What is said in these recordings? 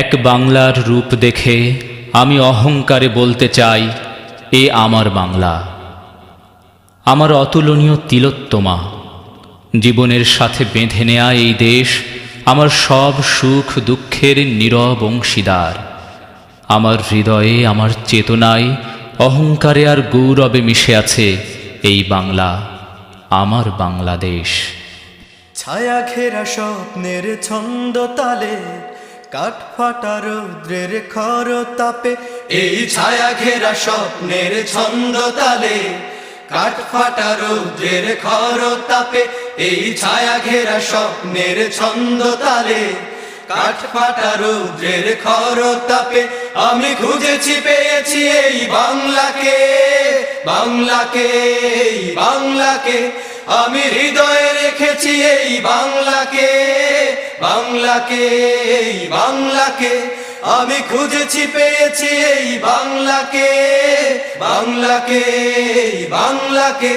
এক বাংলার রূপ দেখে আমি অহংকারে বলতে চাই, এ আমার বাংলা। আমার অতুলনীয় তিলোত্তমা, জীবনের সাথে বেঁধে নেয়া এই দেশ আমার সব সুখ দুঃখের নীরব অংশীদার। আমার হৃদয়ে আমার চেতনায় অহংকারে আর গৌরবে মিশে আছে এই বাংলা, আমার বাংলাদেশ। ছায়া ঘেরা স্বপ্নের ছন্দ তালে কাঠ ফাটা রৌদ্রের খর তাপে, এই ছায়া ঘেরা স্বপ্নের ছন্দ তালে। কাঠ ফাটা রৌদ্রের খর তাপে, এই ছায়া ঘেরা স্বপ্নের ছন্দ তালে। কাঠ ফাটা রৌদ্রের খর তাপে, আমি খুঁজেছি, পেয়েছি এই বাংলাকে বাংলাকে, এই বাংলাকে। আমি হৃদয়ে রেখেছি এই বাংলাকে বাংলাকে, এই বাংলাকে। আমি খুঁজেছি, পেয়েছি এই বাংলাকে বাংলাকে, এই বাংলাকে।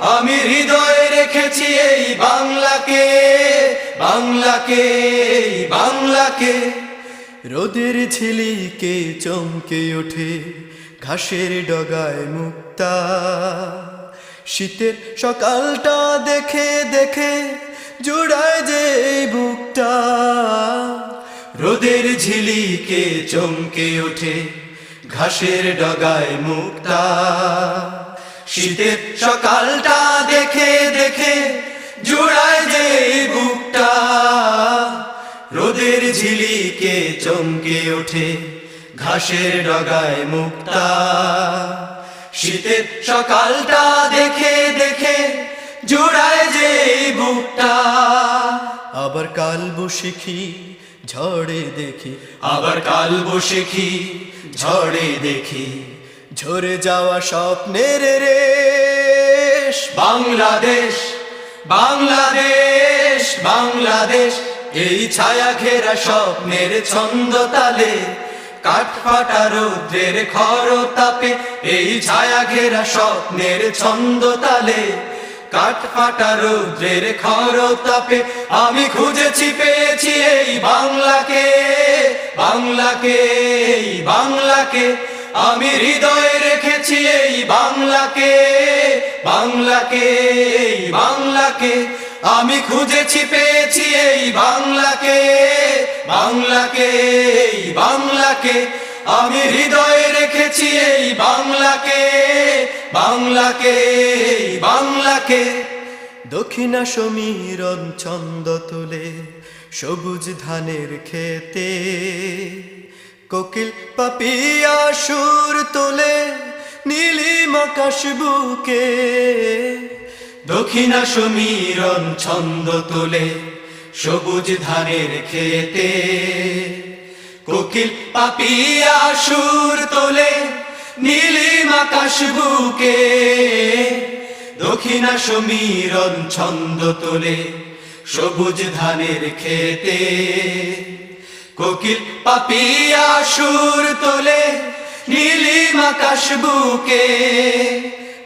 আমি হৃদয়ে রেখেছি এই বাংলাকে বাংলাকে, এই বাংলাকে। রোদের ঝিলিকে চমকে ওঠে ঘাসের ডগায় মুক্তা। শীতের সকালটা দেখে দেখে জুড়ায় যে বুকটা। রোদের ঝিলিকে চমকে ওঠে ঘাসের ডগায় মুক্তা শীতের সকালটা দেখে দেখে জুড়ায় যে বুকটা। রোদের ঝিলিকে চমকে ওঠে ঘাসের ডগায় মুক্তা শীতের সকালটা দেখে দেখে জোড়ায় যে বুকটা। আবার কাল বসিখি, ঝড়ে দেখি। আবার কাল বসিখি, ঝড়ে দেখি। ঝরে যাওয়া স্বপ্নের রেশ। বাংলাদেশ বাংলাদেশ বাংলাদেশ। এই ছায়া ঘেরা স্বপ্নের ছন্দ তালে কাঠ ফাটা রৌদ্রের খর তাপে এই ছায়া ঘেরা স্বপ্নের ছন্দ তালে। কাঠ ফাটা রৌদ্রের খর তাপে আমি খুঁজেছি, পেয়েছি এই বাংলাকে বাংলাকে, এই বাংলাকে। আমি হৃদয়ে রেখেছি এই বাংলাকে। বাংলাকে, এই বাংলাকে আমি খুঁজেছি, পেয়েছি এই বাংলাকে। বাংলাকে, এই বাংলাকে আমি হৃদয়ে রেখেছি এই বাংলাকে। বাংলাকে, এই বাংলাকে দক্ষিণা সমীরণ ছন্দ তোলে, সবুজ ধানের খেতে কোকিল পাপিয়া সুর তোলে। নীলিম আকাশ বুকে দক্ষিণা সমীরণ ছন্দ তোলে সবুজ ধানের খেতে কোকিল পাপিয়া সুর তোলে নীলিম আকাশ বুকে দক্ষিণা সমীরণ ছন্দ তোলে সবুজ ধানের খেতে কোকিল পাপিয়া সুর তোলে নীলিম বুকে।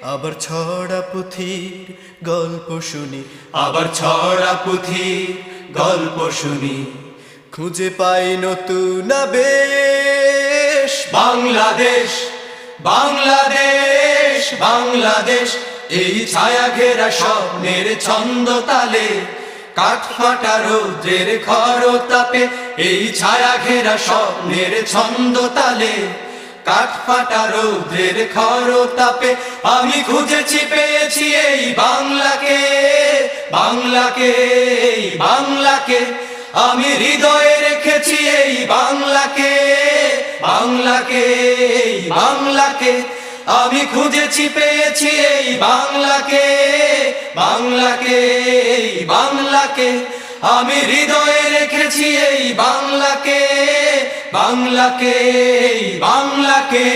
আবার ছড়া পুথির গল্প শুনি। আবার ছড়া পুথির গল্প শুনি। খুঁজে পাই নতুন বেশ বাংলাদেশ বাংলাদেশ বাংলাদেশ। এই ছায়া ঘেরা স্বপ্নের ছন্দ তালে। কাঠ ফাটা রৌদ্রের খর তাপে এই ছায়া ঘেরা স্বপ্নের ছন্দ তালে। কাঠ ফাটা রৌদ্রের খর আমি খুঁজেছি, পেয়েছি এই বাংলাকে বাংলাকে, এই বাংলাকে। আমি হৃদয়ে রেখেছি এই বাংলাকে বাংলাকে, এই বাংলাকে। আমি খুঁজেছি, পেয়েছি এই বাংলাকে বাংলাকে, এই বাংলাকে। আমি হৃদয়ে রেখেছি বাংলাকে বাংলাকে।